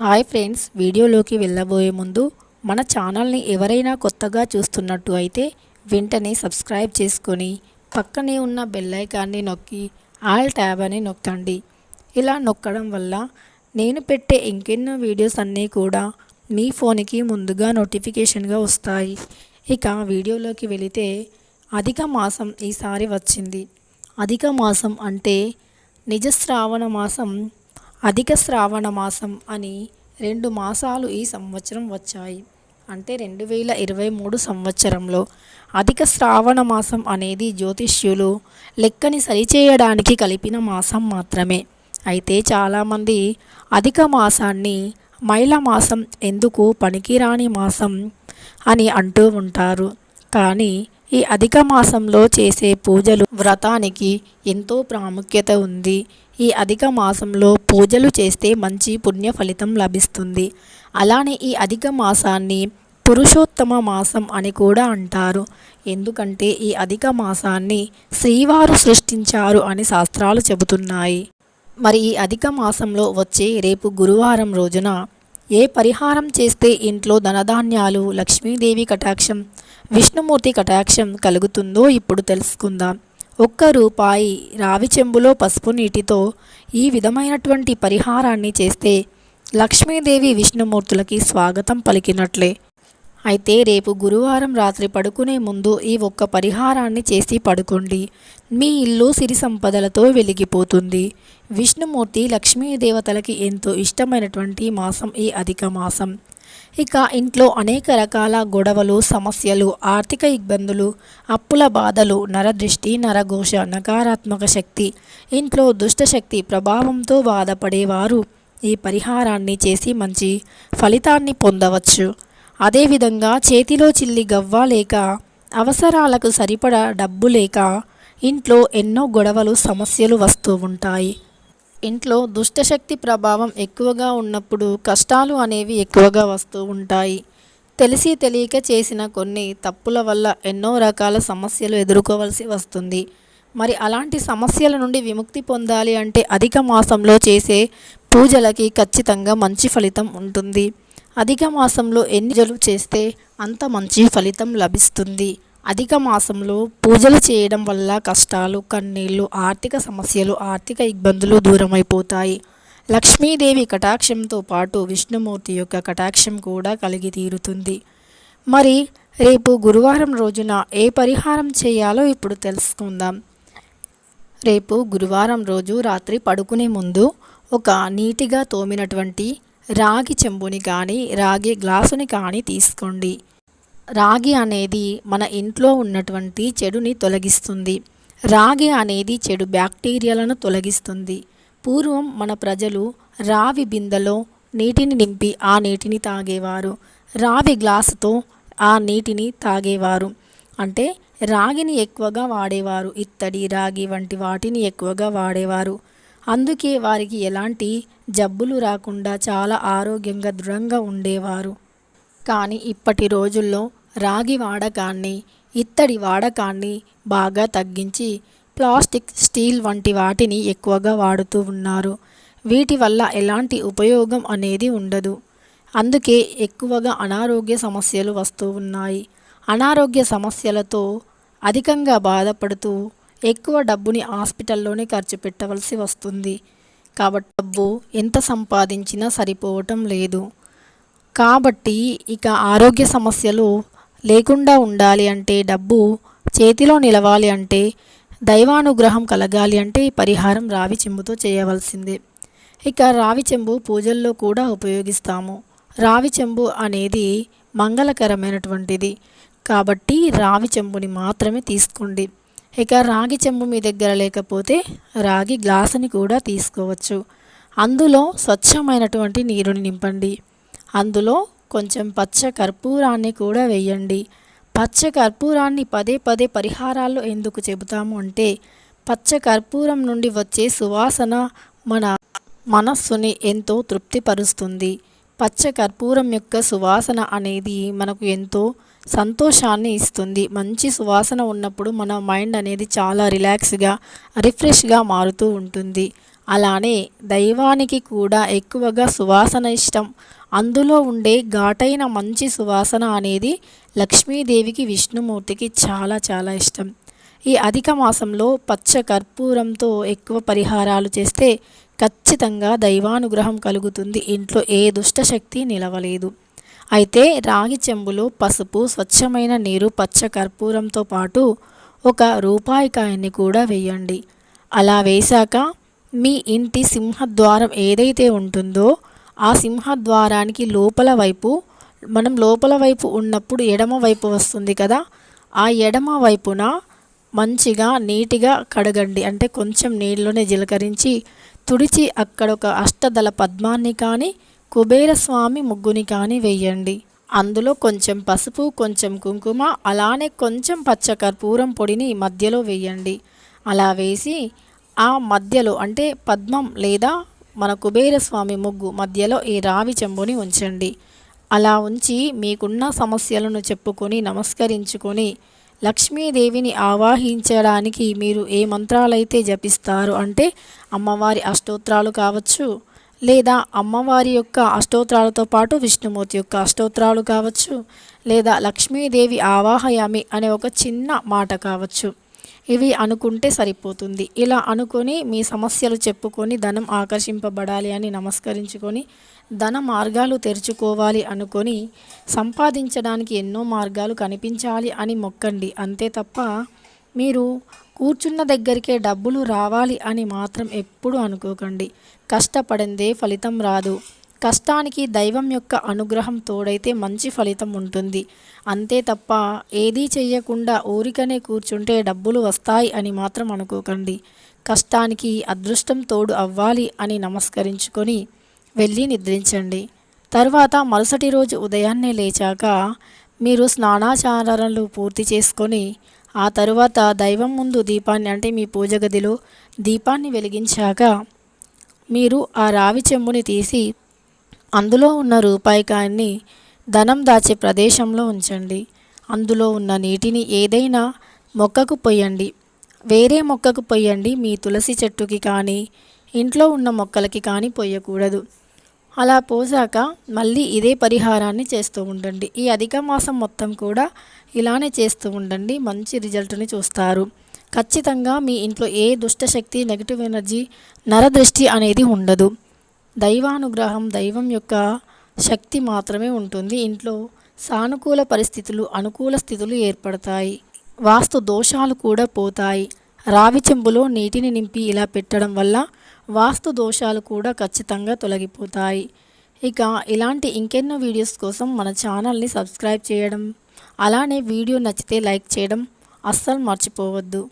Hi friends వీడియోలోకి వెళ్ళబోయే ముందు మన ఛానల్ని ఎవరైనా కొత్తగా చూస్తున్నట్టు అయితే వెంటనే సబ్స్క్రైబ్ చేసుకొని పక్కనే ఉన్న బెల్లైకాన్ని నొక్కి ఆల్ ట్యాబ్ అని నొక్కండి. ఇలా నొక్కడం వల్ల నేను పెట్టే ఇంకెన్నో వీడియోస్ అన్నీ కూడా మీ ఫోన్కి ముందుగా నోటిఫికేషన్గా వస్తాయి. ఇక వీడియోలోకి వెళితే అధిక మాసం ఈసారి వచ్చింది. అధిక మాసం అంటే నిజ శ్రావణ మాసం అధిక శ్రావణ మాసం అని రెండు మాసాలు ఈ సంవత్సరం వచ్చాయి. అంటే రెండు వేల ఇరవై మూడు సంవత్సరంలో అధిక శ్రావణ మాసం అనేది జ్యోతిష్యులు లెక్కని సరిచేయడానికి కలిపిన మాసం మాత్రమే. అయితే చాలామంది అధిక మాసాన్ని మైల మాసం ఎందుకు పనికిరాని మాసం అని అంటూ ఉంటారు. కానీ ఈ అధిక మాసంలో చేసే పూజలు వ్రతానికి ఎంతో ప్రాముఖ్యత ఉంది. ఈ అధిక మాసంలో పూజలు చేస్తే మంచి పుణ్య ఫలితం లభిస్తుంది. అలానే ఈ అధిక మాసాన్ని పురుషోత్తమ మాసం అని కూడా అంటారు. ఎందుకంటే ఈ అధిక మాసాన్ని శ్రీవారు సృష్టించారు అని శాస్త్రాలు చెబుతున్నాయి. మరి ఈ అధిక మాసంలో వచ్చే రేపు గురువారం రోజున ఏ పరిహారం చేస్తే ఇంట్లో ధనధాన్యాలు లక్ష్మీదేవి కటాక్షం విష్ణుమూర్తి కటాక్షం కలుగుతుందో ఇప్పుడు తెలుసుకుందాం. ఒక్క రూపాయి రావి చెంబులో పసుపు నీటితో ఈ విధమైనటువంటి పరిహారాన్ని చేస్తే లక్ష్మీదేవి విష్ణుమూర్తులకి స్వాగతం పలికినట్లే. అయితే రేపు గురువారం రాత్రి పడుకునే ముందు ఈ ఒక్క పరిహారాన్ని చేసి పడుకోండి. మీ ఇల్లు సిరి సంపదలతో వెలిగిపోతుంది. విష్ణుమూర్తి లక్ష్మీదేవతలకి ఎంతో ఇష్టమైనటువంటి మాసం ఈ అధిక మాసం. ఇక ఇంట్లో అనేక రకాల గొడవలు సమస్యలు ఆర్థిక ఇబ్బందులు అప్పుల బాధలు నరదృష్టి నరఘోష నకారాత్మక శక్తి ఇంట్లో దుష్టశక్తి ప్రభావంతో బాధపడేవారు ఈ పరిహారాన్ని చేసి మంచి ఫలితాన్ని పొందవచ్చు. అదేవిధంగా చేతిలో చిల్లి గవ్వ లేక అవసరాలకు సరిపడా డబ్బు లేక ఇంట్లో ఎన్నో గొడవలు సమస్యలు వస్తూ ఉంటాయి. ఇంట్లో దుష్టశక్తి ప్రభావం ఎక్కువగా ఉన్నప్పుడు కష్టాలు అనేవి ఎక్కువగా వస్తూ ఉంటాయి. తెలిసి తెలియక చేసిన కొన్ని తప్పుల వల్ల ఎన్నో రకాల సమస్యలు ఎదుర్కోవలసి వస్తుంది. మరి అలాంటి సమస్యల నుండి విముక్తి పొందాలి అంటే అధిక మాసంలో చేసే పూజలకి ఖచ్చితంగా మంచి ఫలితం ఉంటుంది. అధిక మాసంలో ఎన్ని పూజలు చేస్తే అంత మంచి ఫలితం లభిస్తుంది. అధిక మాసంలో పూజలు చేయడం వల్ల కష్టాలు కన్నీళ్ళు ఆర్థిక సమస్యలు ఆర్థిక ఇబ్బందులు దూరమైపోతాయి. లక్ష్మీదేవి కటాక్షంతో పాటు విష్ణుమూర్తి యొక్క కటాక్షం కూడా కలిగి తీరుతుంది. మరి రేపు గురువారం రోజున ఏ పరిహారం చేయాలో ఇప్పుడు తెలుసుకుందాం. రేపు గురువారం రోజు రాత్రి పడుకునే ముందు ఒక నీటిగా తోమినటువంటి రాగి చెంబుని కానీ రాగి గ్లాసుని కానీ తీసుకోండి. రాగి అనేది మన ఇంట్లో ఉన్నటువంటి చెడుని తొలగిస్తుంది. రాగి అనేది చెడు బ్యాక్టీరియాలను తొలగిస్తుంది. పూర్వం మన ప్రజలు రావి బిందెలో నీటిని నింపి ఆ నీటిని తాగేవారు. రావి గ్లాసుతో ఆ నీటిని తాగేవారు. అంటే రాగిని ఎక్కువగా వాడేవారు. ఇత్తడి రాగి వంటి వాటిని ఎక్కువగా వాడేవారు. అందుకే వారికి ఎలాంటి జబ్బులు రాకుండా చాలా ఆరోగ్యంగా దృఢంగా ఉండేవారు. కానీ ఇప్పటి రోజుల్లో రాగి వాడకాన్ని ఇత్తడి వాడకాన్ని బాగా తగ్గించి ప్లాస్టిక్ స్టీల్ వంటి వాటిని ఎక్కువగా వాడుతూ ఉన్నారు. వీటి వల్ల ఎలాంటి ఉపయోగం అనేది ఉండదు. అందుకే ఎక్కువగా అనారోగ్య సమస్యలు వస్తూ ఉన్నాయి. అనారోగ్య సమస్యలతో అధికంగా బాధపడుతూ ఎక్కువ డబ్బుని హాస్పిటల్లోనే ఖర్చు పెట్టవలసి వస్తుంది. కాబట్టి డబ్బు ఎంత సంపాదించినా సరిపోవటం లేదు. కాబట్టి ఇక ఆరోగ్య సమస్యలు లేకుండా ఉండాలి అంటే డబ్బు చేతిలో నిలవాలి అంటే దైవానుగ్రహం కలగాలి అంటే ఈ పరిహారం రావి చెంబుతో చేయవలసిందే. ఇక రావి చెంబు పూజల్లో కూడా ఉపయోగిస్తాము. రావి చెంబు అనేది మంగళకరమైనటువంటిది. కాబట్టి రావి చెంబుని మాత్రమే తీసుకోండి. ఇక రాగి చెంబు మీ దగ్గర లేకపోతే రాగి గ్లాసుని కూడా తీసుకోవచ్చు. అందులో స్వచ్ఛమైనటువంటి నీరుని నింపండి. అందులో కొంచెం పచ్చ కర్పూరాన్ని కూడా వేయండి. పచ్చ కర్పూరాన్ని పదే పదే పరిహారాల్లో ఎందుకు చెబుతాము అంటే పచ్చ కర్పూరం నుండి వచ్చే సువాసన మన మనస్సుని ఎంతో తృప్తిపరుస్తుంది. పచ్చ కర్పూరం యొక్క సువాసన అనేది మనకు ఎంతో సంతోషాన్ని ఇస్తుంది. మంచి సువాసన ఉన్నప్పుడు మన మైండ్ అనేది చాలా రిలాక్స్గా రిఫ్రెష్గా మారుతూ ఉంటుంది. అలానే దైవానికి కూడా ఎక్కువగా సువాసన ఇష్టం. అందులో ఉండే ఘాటైన మంచి సువాసన అనేది లక్ష్మీదేవికి విష్ణుమూర్తికి చాలా చాలా ఇష్టం. ఈ అధిక మాసంలో పచ్చ కర్పూరంతో ఎక్కువ పరిహారాలు చేస్తే ఖచ్చితంగా దైవానుగ్రహం కలుగుతుంది. ఇంట్లో ఏ దుష్టశక్తి నిలవలేదు. అయితే రాగి చెంబులో పసుపు స్వచ్ఛమైన నీరు పచ్చ కర్పూరంతో పాటు ఒక రూపాయి కాయన్ని కూడా వేయండి. అలా వేశాక మీ ఇంటి సింహద్వారం ఏదైతే ఉంటుందో ఆ సింహద్వారానికి లోపల వైపు మనం లోపల వైపు ఉన్నప్పుడు ఎడమ వైపు వస్తుంది కదా ఆ ఎడమ వైపున మంచిగా నీటిగా కడగండి. అంటే కొంచెం నీళ్ళలోనే జీలకరించి తుడిచి అక్కడ ఒక అష్టదళ పద్మాన్ని కానీ కుబేరస్వామి ముగ్గుని కానీ వేయండి. అందులో కొంచెం పసుపు కొంచెం కుంకుమ అలానే కొంచెం పచ్చ కర్పూరం పొడిని మధ్యలో వేయండి. అలా వేసి ఆ మధ్యలో అంటే పద్మం లేదా మన కుబేరస్వామి ముగ్గు మధ్యలో ఈ రావి చెంబుని ఉంచండి. అలా ఉంచి మీకున్న సమస్యలను చెప్పుకొని నమస్కరించుకొని లక్ష్మీదేవిని ఆవాహించడానికి మీరు ఏ మంత్రాలైతే జపిస్తారు అంటే అమ్మవారి అష్టోత్రాలు కావచ్చు లేదా అమ్మవారి యొక్క అష్టోత్రాలతో పాటు విష్ణుమూర్తి యొక్క అష్టోత్రాలు కావచ్చు లేదా లక్ష్మీదేవి ఆవాహయామి అనే ఒక చిన్న మాట కావచ్చు. ఇవి అనుకుంటే సరిపోతుంది. ఇలా అనుకొని మీ సమస్యలు చెప్పుకొని ధనం ఆకర్షింపబడాలి అని నమస్కరించుకొని ధన మార్గాలు తెరుచుకోవాలి అనుకొని సంపాదించడానికి ఎన్నో మార్గాలు కనిపించాలి అని మొక్కండి. అంతే తప్ప మీరు కూర్చున్న దగ్గరికే డబ్బులు రావాలి అని మాత్రం ఎప్పుడు అనుకోకండి. కష్టపడిందే ఫలితం రాదు. కష్టానికి దైవం యొక్క అనుగ్రహం తోడైతే మంచి ఫలితం ఉంటుంది. అంతే తప్ప ఏదీ చెయ్యకుండా ఊరికనే కూర్చుంటే డబ్బులు వస్తాయి అని మాత్రం అనుకోకండి. కష్టానికి అదృష్టం తోడు అవ్వాలి అని నమస్కరించుకొని వెళ్ళి నిద్రించండి. తర్వాత మరుసటి రోజు ఉదయాన్నే లేచాక మీరు స్నానాచారాలు పూర్తి చేసుకొని ఆ తరువాత దైవం ముందు దీపాన్ని అంటే మీ పూజ గదిలో దీపాన్ని వెలిగించాక మీరు ఆ రావి చెంబుని తీసి అందులో ఉన్న రూపాయి కాయన్ని ధనం దాచే ప్రదేశంలో ఉంచండి. అందులో ఉన్న నీటిని ఏదైనా మొక్కకు పొయ్యండి. వేరే మొక్కకు పొయ్యండి. మీ తులసి చెట్టుకి కానీ ఇంట్లో ఉన్న మొక్కలకి కానీ పొయ్యకూడదు. అలా పోసాక మళ్ళీ ఇదే పరిహారాన్ని చేస్తూ ఉండండి. ఈ అధిక మాసం మొత్తం కూడా ఇలానే చేస్తూ ఉండండి. మంచి రిజల్ట్ని చూస్తారు. ఖచ్చితంగా మీ ఇంట్లో ఏ దుష్టశక్తి నెగిటివ్ ఎనర్జీ నరదృష్టి అనేది ఉండదు. దైవానుగ్రహం దైవం యొక్క శక్తి మాత్రమే ఉంటుంది. ఇంట్లో సానుకూల పరిస్థితులు అనుకూల స్థితులు ఏర్పడతాయి. వాస్తు దోషాలు కూడా పోతాయి. రావి చెంబులో నీటిని నింపి ఇలా పెట్టడం వల్ల వాస్తు దోషాలు కూడా ఖచ్చితంగా తొలగిపోతాయి. ఇక ఇలాంటి ఇంకెన్నో వీడియోస్ కోసం మన ఛానల్ని సబ్స్క్రైబ్ చేయడం అలానే వీడియో నచ్చితే లైక్ చేయడం అస్సలు మర్చిపోవద్దు.